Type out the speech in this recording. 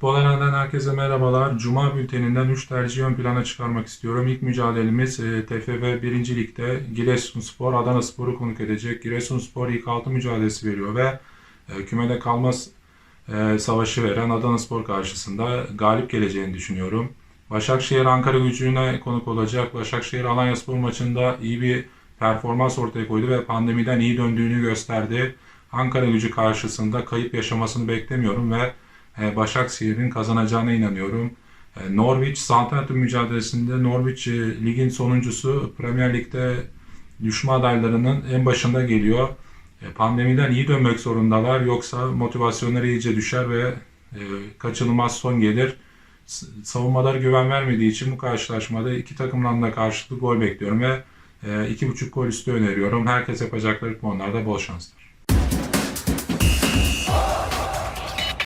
Futbol Arena'dan herkese merhabalar. Cuma bülteninden 3 tercihi ön plana çıkarmak istiyorum. İlk mücadelemiz e, TFF 1. Lig'de Giresunspor Adana Spor'u konuk edecek. Giresunspor ilk 6 mücadelesi veriyor ve e, kümede kalmaz e, savaşı veren Adana Spor karşısında galip geleceğini düşünüyorum. Başakşehir Ankara gücüne konuk olacak. Başakşehir Alanya Spor maçında iyi bir performans ortaya koydu ve pandemiden iyi döndüğünü gösterdi. Ankara gücü karşısında kayıp yaşamasını beklemiyorum ve e, Başakşehir'in kazanacağına inanıyorum. E, Norwich Southampton mücadelesinde Norwich e, ligin sonuncusu Premier Lig'de düşme adaylarının en başında geliyor. E, Pandemiden iyi dönmek zorundalar yoksa motivasyonları iyice düşer ve e, kaçınılmaz son gelir. S- Savunmaları güven vermediği için bu karşılaşmada iki takımdan da karşılıklı gol bekliyorum ve e, iki buçuk gol üstü öneriyorum. Herkes yapacakları konularda bol şanslar.